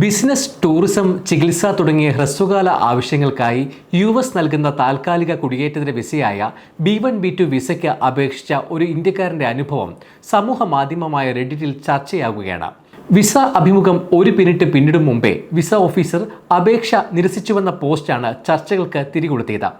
Business tourism ചികിത്സ തുടങ്ങിയ ഹ്രസ്വകാല ആവശ്യങ്ങൾക്കായി യു എസ് നൽകുന്ന താൽക്കാലിക കുടിയേറ്റത്തിന് വിസയായ ബി വൺ ബി ടു വിസയ്ക്ക് അപേക്ഷിച്ച ഒരു ഇന്ത്യക്കാരന്റെ അനുഭവം സമൂഹ മാധ്യമമായ റെഡിറ്റിൽ ചർച്ചയാകുകയാണ് വിസ അഭിമുഖം ഒരു മിനിറ്റ് പിന്നിടും മുമ്പേ വിസ ഓഫീസർ അപേക്ഷ നിരസിച്ചുവെന്ന പോസ്റ്റാണ് ചർച്ചകൾക്ക് തിരികൊളുത്തിയത്.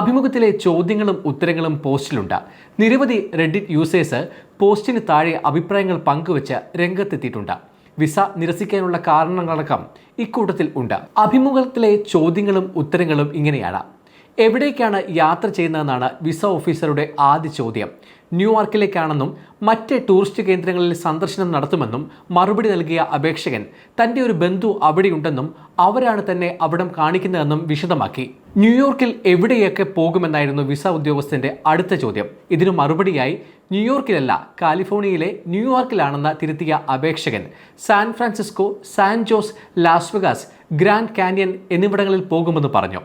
അഭിമുഖത്തിലെ ചോദ്യങ്ങളും ഉത്തരങ്ങളും പോസ്റ്റിലുണ്ട്. നിരവധി റെഡിറ്റ് യൂസേഴ്സ് പോസ്റ്റിന് താഴെ അഭിപ്രായങ്ങൾ പങ്കുവച്ച് രംഗത്തെത്തിയിട്ടുണ്ട്. വിസ നിരസിക്കാനുള്ള കാരണങ്ങളടക്കം ഇക്കൂട്ടത്തിൽ ഉണ്ട്. അഭിമുഖത്തിലെ ചോദ്യങ്ങളും ഉത്തരങ്ങളും ഇങ്ങനെയാണ്. എവിടേക്കാണ് യാത്ര ചെയ്യുന്നതെന്നാണ് വിസ ഓഫീസറുടെ ആദ്യ ചോദ്യം. ന്യൂയോർക്കിലേക്കാണെന്നും മറ്റ് ടൂറിസ്റ്റ് കേന്ദ്രങ്ങളിൽ സന്ദർശനം നടത്തുമെന്നും മറുപടി നൽകിയ അപേക്ഷകൻ തന്റെ ഒരു ബന്ധു അവിടെയുണ്ടെന്നും അവരാണ് തന്നെ അവിടം കാണിക്കുന്നതെന്നും വിശദമാക്കി. ന്യൂയോർക്കിൽ എവിടെയൊക്കെ പോകുമെന്നായിരുന്നു വിസ ഉദ്യോഗസ്ഥന്റെ അടുത്ത ചോദ്യം. ഇതിനു മറുപടിയായി ന്യൂയോർക്കിലല്ല കാലിഫോർണിയയിലെ ന്യൂയോർക്കിലാണെന്ന് തിരുത്തിയ അപേക്ഷകൻ San Francisco San Jose Las Vegas Grand Canyon എന്നിവിടങ്ങളിൽ പോകുമെന്ന് പറഞ്ഞു.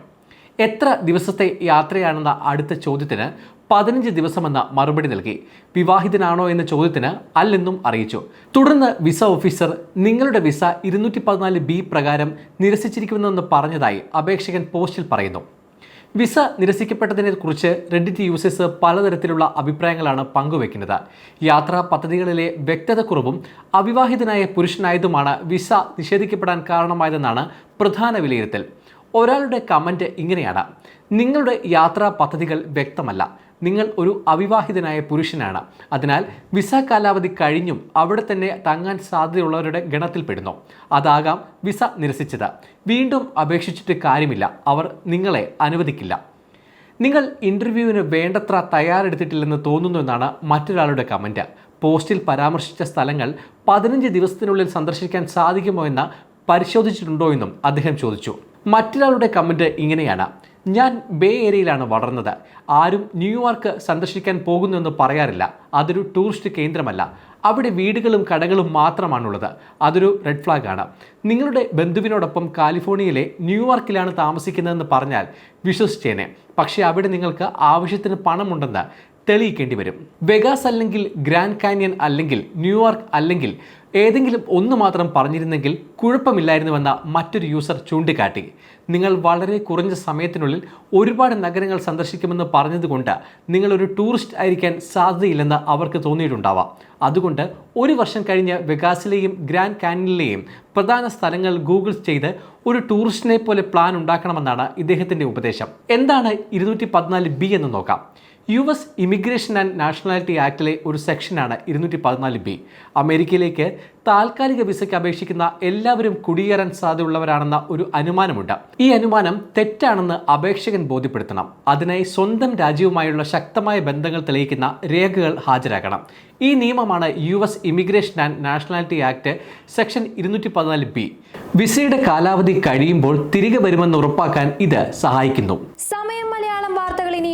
എത്ര ദിവസത്തെ യാത്രയാണെന്ന അടുത്ത ചോദ്യത്തിന് പതിനഞ്ച് ദിവസമെന്ന മറുപടി നൽകി. വിവാഹിതനാണോ എന്ന ചോദ്യത്തിന് അല്ലെന്നും അറിയിച്ചു. തുടർന്ന് വിസ ഓഫീസർ നിങ്ങളുടെ വിസ ഇരുന്നൂറ്റി പതിനാല് ബി പ്രകാരം നിരസിച്ചിരിക്കുന്നുവെന്ന് പറഞ്ഞതായി അപേക്ഷകൻ പോസ്റ്റിൽ പറയുന്നു. വിസ നിരസിക്കപ്പെട്ടതിനെക്കുറിച്ച് റെഡിറ്റ് യൂസേഴ്സ് പലതരത്തിലുള്ള അഭിപ്രായങ്ങളാണ് പങ്കുവെക്കുന്നത് യാത്രാ പദ്ധതികളിലെ വ്യക്തതക്കുറവും അവിവാഹിതനായ പുരുഷനായതുമാണ് വിസ നിഷേധിക്കപ്പെടാൻ കാരണമായതെന്നാണ് പ്രധാന വിലയിരുത്തൽ. ഒരാളുടെ കമന്റ് ഇങ്ങനെയാണ്. നിങ്ങളുടെ യാത്രാ പദ്ധതികൾ വ്യക്തമല്ല. നിങ്ങൾ ഒരു അവിവാഹിതനായ പുരുഷനാണ്. അതിനാൽ വിസ കാലാവധി കഴിഞ്ഞും അവിടെ തന്നെ തങ്ങാൻ സാധ്യതയുള്ളവരുടെ ഗണത്തിൽപ്പെടുന്നു അതാകാം വിസ നിരസിച്ചത്. വീണ്ടും അപേക്ഷിച്ചിട്ട് കാര്യമില്ല. അവർ നിങ്ങളെ അനുവദിക്കില്ല. നിങ്ങൾ ഇന്റർവ്യൂവിന് വേണ്ടത്ര തയ്യാറെടുത്തിട്ടില്ലെന്ന് തോന്നുന്നു എന്നാണ് മറ്റൊരാളുടെ കമന്റ് പോസ്റ്റിൽ പരാമർശിച്ച സ്ഥലങ്ങൾ പതിനഞ്ച് ദിവസത്തിനുള്ളിൽ സന്ദർശിക്കാൻ സാധിക്കുമോ എന്ന് പരിശോധിച്ചിട്ടുണ്ടോ എന്നും അദ്ദേഹം ചോദിച്ചു. മറ്റൊരാളുടെ കമന്റ് ഇങ്ങനെയാണ്. ഞാൻ ബേ ഏരിയയിലാണ് വളർന്നത്. ആരും ന്യൂയോർക്ക് സന്ദർശിക്കാൻ പോകുന്നു എന്ന് പറയാറില്ല. അതൊരു ടൂറിസ്റ്റ് കേന്ദ്രമല്ല. അവിടെ വീടുകളും കടകളും മാത്രമാണുള്ളത്. അതൊരു റെഡ് ഫ്ലാഗ് ആണ്. നിങ്ങളുടെ ബന്ധുവിനോടൊപ്പം കാലിഫോർണിയയിലെ ന്യൂയോർക്കിലാണ് താമസിക്കുന്നതെന്ന് പറഞ്ഞാൽ വിശ്വസിച്ചേനെ. പക്ഷേ അവിടെ നിങ്ങൾക്ക് ആവശ്യത്തിന് പണമുണ്ടെന്ന് തെളിയിക്കേണ്ടി വരും. വെഗാസ് അല്ലെങ്കിൽ ഗ്രാൻഡ് കാനിയൻ അല്ലെങ്കിൽ ന്യൂയോർക്ക് അല്ലെങ്കിൽ ഏതെങ്കിലും ഒന്ന് മാത്രം പറഞ്ഞിരുന്നെങ്കിൽ കുഴപ്പമില്ലായിരുന്നുവെന്ന മറ്റൊരു യൂസർ ചൂണ്ടിക്കാട്ടി. നിങ്ങൾ വളരെ കുറഞ്ഞ സമയത്തിനുള്ളിൽ ഒരുപാട് നഗരങ്ങൾ സന്ദർശിക്കുമെന്ന് പറഞ്ഞതുകൊണ്ട് നിങ്ങളൊരു ടൂറിസ്റ്റ് ആയിരിക്കാൻ സാധ്യതയില്ലെന്ന് അവർക്ക് തോന്നിയിട്ടുണ്ടാവാം. അതുകൊണ്ട് ഒരു വർഷം കഴിഞ്ഞ് വെഗാസിലെയും ഗ്രാൻഡ് കാനിലെയും പ്രധാന സ്ഥലങ്ങൾ ഗൂഗിൾ ചെയ്ത് ഒരു ടൂറിസ്റ്റിനെ പോലെ പ്ലാൻ ഉണ്ടാക്കണമെന്നാണ് ഇദ്ദേഹത്തിന്റെ ഉപദേശം. എന്താണ് ഇരുന്നൂറ്റി ബി എന്ന് നോക്കാം. U S immigration and nationality ആക്ടിലെ ഒരു സെക്ഷനാണ് ഇരുന്നൂറ്റി പതിനാല് ബി. അമേരിക്കയിലേക്ക് താൽക്കാലിക വിസയ്ക്ക് അപേക്ഷിക്കുന്ന എല്ലാവരും കുടിയേറാൻ സാധ്യതയുള്ളവരാണെന്ന ഒരു അനുമാനമുണ്ട്. ഈ അനുമാനം തെറ്റാണെന്ന് അപേക്ഷകൻ ബോധ്യപ്പെടുത്തണം. അതിനായി സ്വന്തം രാജ്യവുമായുള്ള ശക്തമായ ബന്ധങ്ങൾ തെളിയിക്കുന്ന രേഖകൾ ഹാജരാക്കണം. ഈ നിയമമാണ് U S immigration and nationality act section ഇരുന്നൂറ്റി പതിനാല് ബി. വിസയുടെ കാലാവധി കഴിയുമ്പോൾ തിരികെ വരുമെന്ന് ഉറപ്പാക്കാൻ ഇത് സഹായിക്കുന്നു സമയം മലയാളം വാർത്തകൾ ഇനി